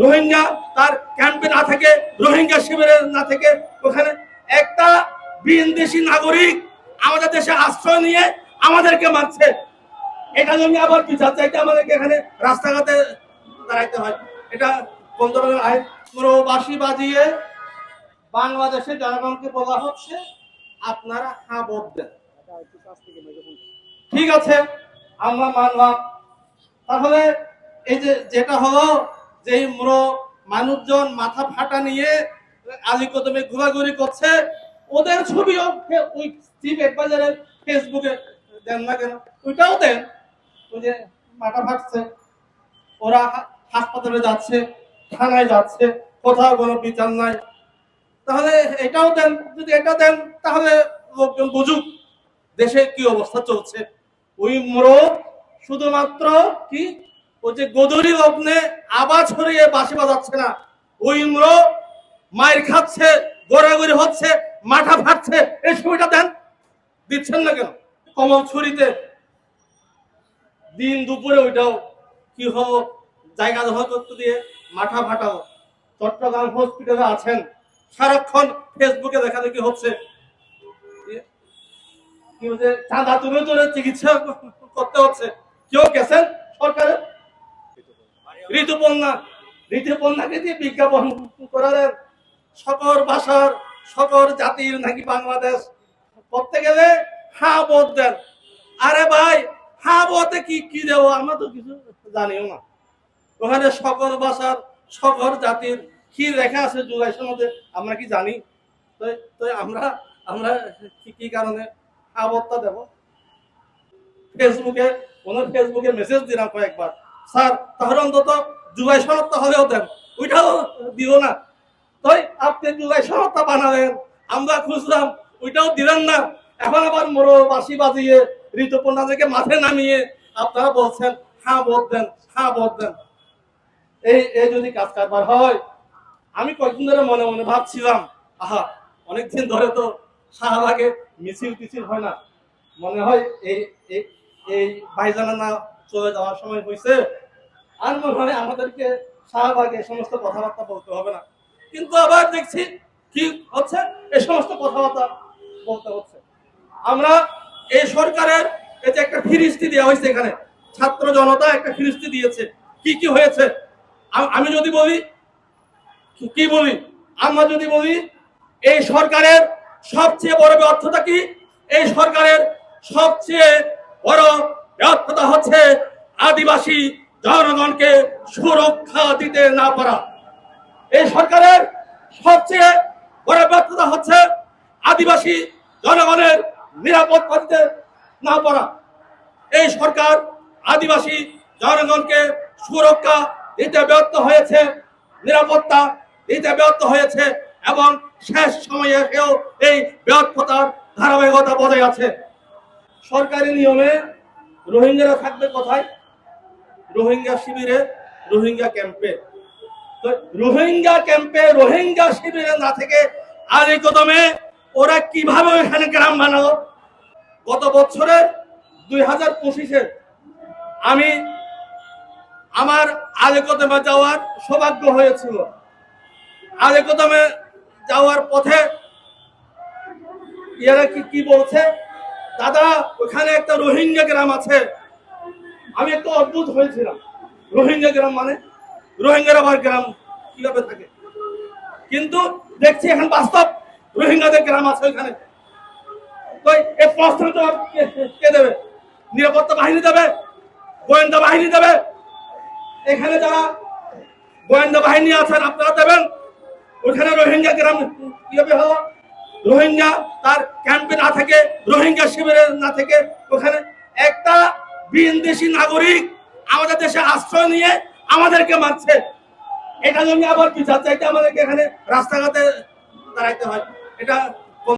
রোহিঙ্গা তার ক্যাম্পে না থেকে, রোহিঙ্গা শিবিরে না থেকে, ওখানে একটা বিদেশি নাগরিক আমাদের দেশে আশ্রয় নিয়ে আমাদেরকে মারছে। এটা জন্য আবার বিচার চাইতে আমাদেরকে এখানে রাস্তাঘাটে দাঁড়াইতে হয়। এটা ধরনের আইন পুরো বাজিয়ে বাংলাদেশের জনগণকে বলা হচ্ছে, আপনারা হ্যাঁ ভোট দেন ঠিক আছে, আমরা মানলাম। তাহলে এই যে যেটা হলো যে মুরো মানুষজন মাথা ফাটা নিয়ে আলী কদমে ঘোরাঘুরি করছে, ওদের ছবিও ওই চিফ অ্যাডভাইজারের ফেসবুকে দেন না কেন? ওইটাও দেন। ওই যে মাথা ফাটছে, ওরা হাসপাতালে যাচ্ছে, থানায় যাচ্ছে, কোথাও কোনো বিচার নাই। তাহলে এটাও দেন, যদি এটা দেন, তাহলে লোকজন বুঝুক দেশে কি অবস্থা চলছে। ওই মোড়ক শুধুমাত্র কি ওই যে গদরি লগ্নে আওয়াজ ছড়িয়ে বাঁশি বাজাচ্ছে না, ওই মোড়ক মায়ের খাচ্ছে, গড়াগড়ি হচ্ছে, মাথা ফাটছে, এই ছবিটা দেন, দিচ্ছেন না কেন? কমল ছুরিতে, দিন দুপুরে ওইটাও, কি হলো? জায়গা দখল করতে দিয়ে মাথা ফাটাও। চট্টগ্রাম হসপিটালে আছেন, সারাক্ষণ ফেসবুকে দেখা দেখি হচ্ছে। চাঁদা তুলে তুলে চিকিৎসা করতে হচ্ছে। কেউ গেছেন সরকারে? ঋতুপর্ণা, ঋতুপর্ণাকে দিয়ে বিজ্ঞাপন করালেন। সকল ভাষার, সকল জাতির নাকি বাংলাদেশ। করতে গেলে হ্যাঁ বোধ দেন। আরে ভাই হ্যাঁ বোধে কি কি দেবো? আমরা তো কিছু জানিও না। ওখানে সকল ভাষার, সকল জাতির কি লেখা আছে জুলাই সনদে আমরা কি জানি? তো তো আমরা আমরা কি কি কারণে আবত্তা দেব? ফেসবুকে ওনার ফেসবুকে মেসেজ দিলাম কয়েকবার। স্যার, তাহলে অন্তত জুলাই সনদটা হলেও দেন। ওইটাও দিও না। তাই আপনি জুলাই সনদটা বানালেন, আমরা খুঁজলাম, ওইটাও দিলেন না। এখন আবার মোড়ো বাসি বাজিয়ে ঋতুপর্ণাদেরকে মাঠে নামিয়ে আপনারা বলছেন হ্যাঁ ভোট দেন হ্যাঁ ভোট দেন। এই এই যদি কাজ কারবার হয়, আমি কয়েকদিন ধরে মনে মনে ভাবছিলাম, আহা, অনেকদিন ধরে তো শাহবাগে মিছিল টিছিল হয় না। মনে হয় এই এই ভাইজানা না চলে যাওয়ার সময় হয়েছে আর মনে হয় আমাদেরকে শাহবাগে সমস্ত কথাবার্তা বলতে হবে না। কিন্তু আবার দেখছি কি হচ্ছে? এই সমস্ত কথাবার্তা বলতে হচ্ছে। আমরা এই সরকারের এই যে একটা ফিরিস্তি দেওয়া হয়েছে এখানে, ছাত্র জনতা একটা ফিরিস্তি দিয়েছে। কি কি হয়েছে? আমি যদি বলি, কি বলি? আমরা যদি বলি, এই সরকারের সবচেয়ে বড় ব্যর্থতা কি? এই সরকারের সবচেয়ে বড় ব্যর্থতা হচ্ছে আদিবাসী জনগণকে সুরক্ষা দিতে না পারা। এই সরকারের সবচেয়ে বড় ব্যর্থতা হচ্ছে আদিবাসী জনগণের নিরাপত্তা দিতে না পারা এই সরকার আদিবাসী জনগণকে সুরক্ষা দিতে ব্যর্থ হয়েছে, নিরাপত্তা দিতে ব্যর্থ হয়েছে এবং শেষ সময়ে এসেও এই ব্যর্থতার ধারাবাহিকতা বজায় আছে। সরকারি নিয়মে রোহিঙ্গারা থাকবে কোথায়? রোহিঙ্গা শিবিরে, রোহিঙ্গা ক্যাম্পে তো রোহিঙ্গা ক্যাম্পে রোহিঙ্গা শিবিরে না থেকে আলী কদমে ওরা কীভাবে এখানে গ্রাম বানালো? গত বছরের দুই হাজার পঁচিশে আমি আমার আলেকদমে যাওয়ার সৌভাগ্য হয়েছিল। আলেকদমে যাওয়ার পথে এরা কি কি বলছে? দাদা, ওখানে একটা রোহিঙ্গা গ্রাম আছে। আমি একটু অদ্ভুত হয়েছিলাম। রোহিঙ্গা গ্রাম মানে? রোহিঙ্গার আবার গ্রাম কীভাবে থাকে? কিন্তু দেখছি এখন বাস্তব রোহিঙ্গাদের গ্রাম আছে ওইখানে তো এই প্রশ্ন তো কে- দেবে? নিরাপত্তা বাহিনী দেবে? গোয়েন্দা বাহিনী দেবে? এখানে যারা গোয়েন্দা বাহিনী আছেন, আপনারা দেবেন? ওখানে রোহিঙ্গা গ্রাম কীভাবে হলো? রোহিঙ্গা তার ক্যাম্পে না থাকে, রোহিঙ্গা শিবিরে না থেকে, ওখানে একটা বিদেশি নাগরিক আমাদের দেশে আশ্রয় নিয়ে আমাদেরকে মারছে। এটা জন্য আবার বিচার চাইতে আমাদেরকে এখানে রাস্তাঘাটে দাঁড়াইতে হয়। এটা